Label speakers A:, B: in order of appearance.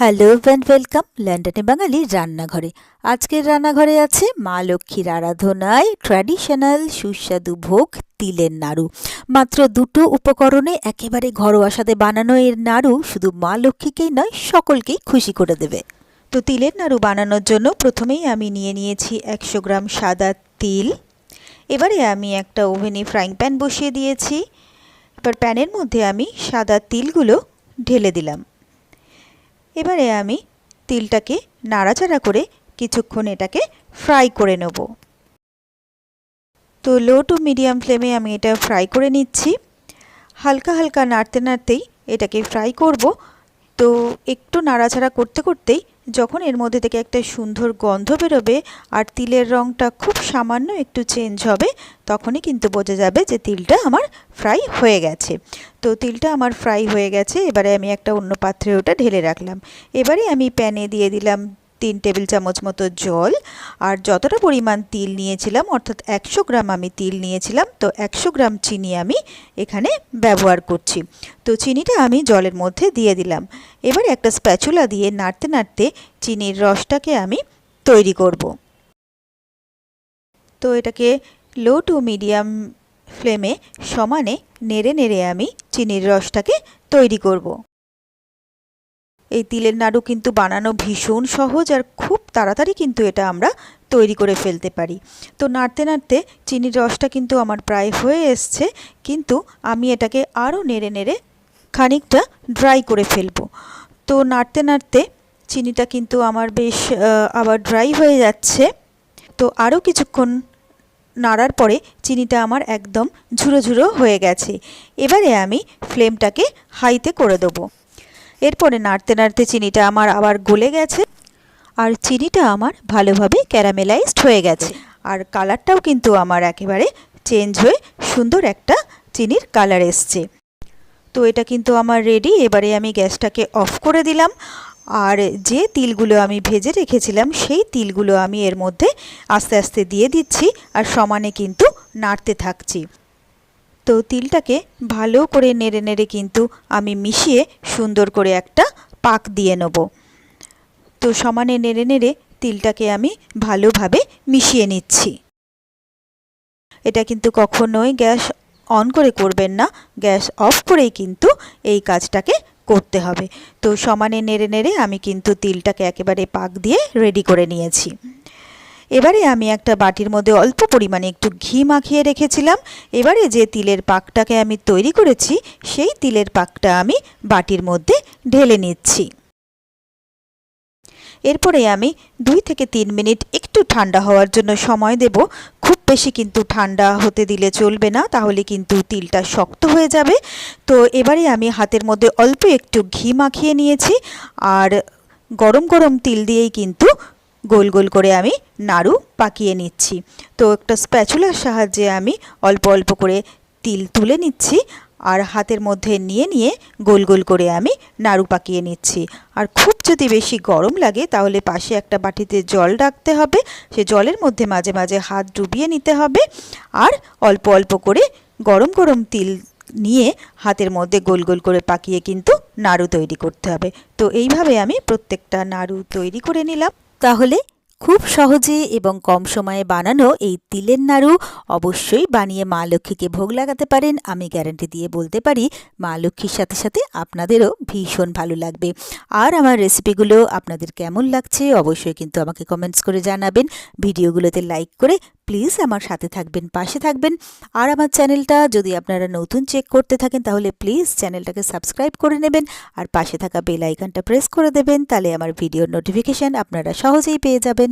A: Hello and welcome লন্ডনে বাঙালি রান্নাঘরে। আজকের রান্নাঘরে আছে মা লক্ষ্মীর আরাধনায় ট্র্যাডিশনাল সুস্বাদু ভোগ তিলের নাড়ু। মাত্র দুটো উপকরণে একেবারে ঘরোয়া স্বাদে বানানো এর নাড়ু শুধু মা লক্ষ্মীকেই নয়, সকলকেই খুশি করে দেবে। তো তিলের নাড়ু বানানোর জন্য প্রথমেই আমি নিয়ে নিয়েছি একশো গ্রাম সাদা তিল। এবারে আমি একটা ওভেনে ফ্রাইং প্যান বসিয়ে দিয়েছি। এবার প্যানের মধ্যে আমি সাদা তিলগুলো ঢেলে দিলাম। এবারে আমি তিলটাকে নাড়াচাড়া করে কিছুক্ষণ এটাকে ফ্রাই করে নেব। তো লো টু মিডিয়াম ফ্লেমে আমি এটা ফ্রাই করে নিচ্ছি। হালকা হালকা নাড়তে নাড়তেই এটাকে ফ্রাই করব। তো একটু নাড়াচাড়া করতে করতেই যখন এর মধ্যে থেকে একটা সুন্দর গন্ধ বেরোবে আর তিলের রঙটা খুব সামান্য একটু চেঞ্জ হবে, তখনই কিন্তু বোঝা যাবে যে তিলটা আমার ফ্রাই হয়ে গেছে। তো তিলটা আমার ফ্রাই হয়ে গেছে, এবারে আমি একটা অন্য পাত্রে ওটা ঢেলে রাখলাম। এবারে আমি প্যানে দিয়ে দিলাম তিন টেবিল চামচ মতো জল, আর যতটা পরিমাণ তিল নিয়েছিলাম, অর্থাৎ একশো গ্রাম আমি তিল নিয়েছিলাম, তো একশো গ্রাম চিনি আমি এখানে ব্যবহার করছি। তো চিনিটা আমি জলের মধ্যে দিয়ে দিলাম। এবারে একটা স্প্যাচুলা দিয়ে নাড়তে নাড়তে চিনির রসটাকে আমি তৈরি করব। তো এটাকে লো টু মিডিয়াম ফ্লেমে সমানে নেড়ে নেড়ে আমি চিনির রসটাকে তৈরি করব। এই তিলের নাড়ু কিন্তু বানানো ভীষণ সহজ আর খুব তাড়াতাড়ি কিন্তু এটা আমরা তৈরি করে ফেলতে পারি। তো নাড়তে নাড়তে চিনির রসটা কিন্তু আমার প্রায় হয়ে এসছে, কিন্তু আমি এটাকে আরও নেড়ে নেড়ে খানিকটা ড্রাই করে ফেলব। তো নাড়তে নাড়তে চিনিটা কিন্তু আমার বেশ আবার ড্রাই হয়ে যাচ্ছে। তো আরও কিছুক্ষণ নাড়ার পরে চিনিটা আমার একদম ঝুরো ঝুরো হয়ে গেছে। এবারে আমি ফ্লেমটাকে হাইতে করে দেবো। এরপরে নাড়তে নাড়তে চিনিটা আমার আবার গলে গেছে। আর চিনিটা আমার ভালোভাবে ক্যারামেলাইজড হয়ে গেছে। আর কালারটাও কিন্তু আমার একেবারে চেঞ্জ হয়ে সুন্দর একটা চিনির কালার এসছে। তো এটা কিন্তু আমার রেডি এবারে আমি গ্যাসটাকে অফ করে দিলাম। আর যে তিলগুলো আমি ভেজে রেখেছিলাম, সেই তিলগুলো আমি এর মধ্যে আস্তে আস্তে দিয়ে দিচ্ছি। আর সমানে কিন্তু নাড়তে থাকছি। তো তিলটাকে ভালো করে নেড়ে নেড়ে কিন্তু আমি মিশিয়ে সুন্দর করে একটা পাক দিয়ে নেব। তো সমানে নেড়ে নেড়ে তিলটাকে আমি ভালোভাবে মিশিয়ে নিচ্ছি। এটা কিন্তু কখনোই গ্যাস অন করে করবেন না, গ্যাস অফ করেই কিন্তু এই কাজটাকে করতে হবে। তো সমানে নেড়ে নেড়ে আমি কিন্তু তিলটাকে একেবারে পাক দিয়ে রেডি করে নিয়েছি। এবারে আমি একটা বাটির মধ্যে অল্প পরিমাণে একটু ঘি মাখিয়ে রেখেছিলাম। এবারে যে তিলের পাকটাকে আমি তৈরি করেছি, সেই তিলের পাকটা আমি বাটির মধ্যে ঢেলে নিচ্ছি। এরপরে আমি দুই থেকে তিন মিনিট একটু ঠান্ডা হওয়ার জন্য সময় দেব। খুব বেশি কিন্তু ঠান্ডা হতে দিলে চলবে না, তাহলে কিন্তু তিলটা শক্ত হয়ে যাবে। তো এবারে আমি হাতের মধ্যে অল্প একটু ঘি মাখিয়ে নিয়েছি। আর গরম গরম তিল দিয়েই কিন্তু গোল গোল করে আমি নাড়ু পাকিয়ে নিচ্ছি। তো একটা স্প্যাচুলার সাহায্যে আমি অল্প অল্প করে তিল তুলে নিচ্ছি আর হাতের মধ্যে নিয়ে নিয়ে গোল গোল করে আমি নাড়ু পাকিয়ে নিচ্ছি। আর খুব যদি বেশি গরম লাগে তাহলে পাশে একটা বাটিতে জল রাখতে হবে, সে জলের মধ্যে মাঝে মাঝে হাত ডুবিয়ে নিতে হবে আর অল্প অল্প করে গরম গরম তিল নিয়ে হাতের মধ্যে গোল গোল করে পাকিয়ে কিন্তু নাড়ু তৈরি করতে হবে। তো এইভাবে আমি প্রত্যেকটা নাড়ু তৈরি করে নিলাম। তাহলে খুব সহজে এবং কম সময়ে বানানো এই তিলের নাড়ু অবশ্যই বানিয়ে মা লক্ষ্মীকে ভোগ লাগাতে পারেন। আমি গ্যারান্টি দিয়ে বলতে পারি, মা লক্ষ্মীর সাথে সাথে আপনাদেরও ভীষণ ভালো লাগবে। আর আমার রেসিপিগুলো আপনাদের কেমন লাগছে অবশ্যই কিন্তু আমাকে কমেন্টস করে জানাবেন। ভিডিওগুলোতে লাইক করে প্লিজ আমার সাথে থাকবেন, পাশে থাকবেন। আর আমার চ্যানেলটা যদি আপনারা নতুন চেক করতে থাকেন, তাহলে প্লিজ চ্যানেলটাকে সাবস্ক্রাইব করে নেবেন আর পাশে থাকা বেল আইকনটা প্রেস করে দেবেন, তাহলে আমার ভিডিওর নোটিফিকেশান আপনারা সহজেই পেয়ে যাবেন।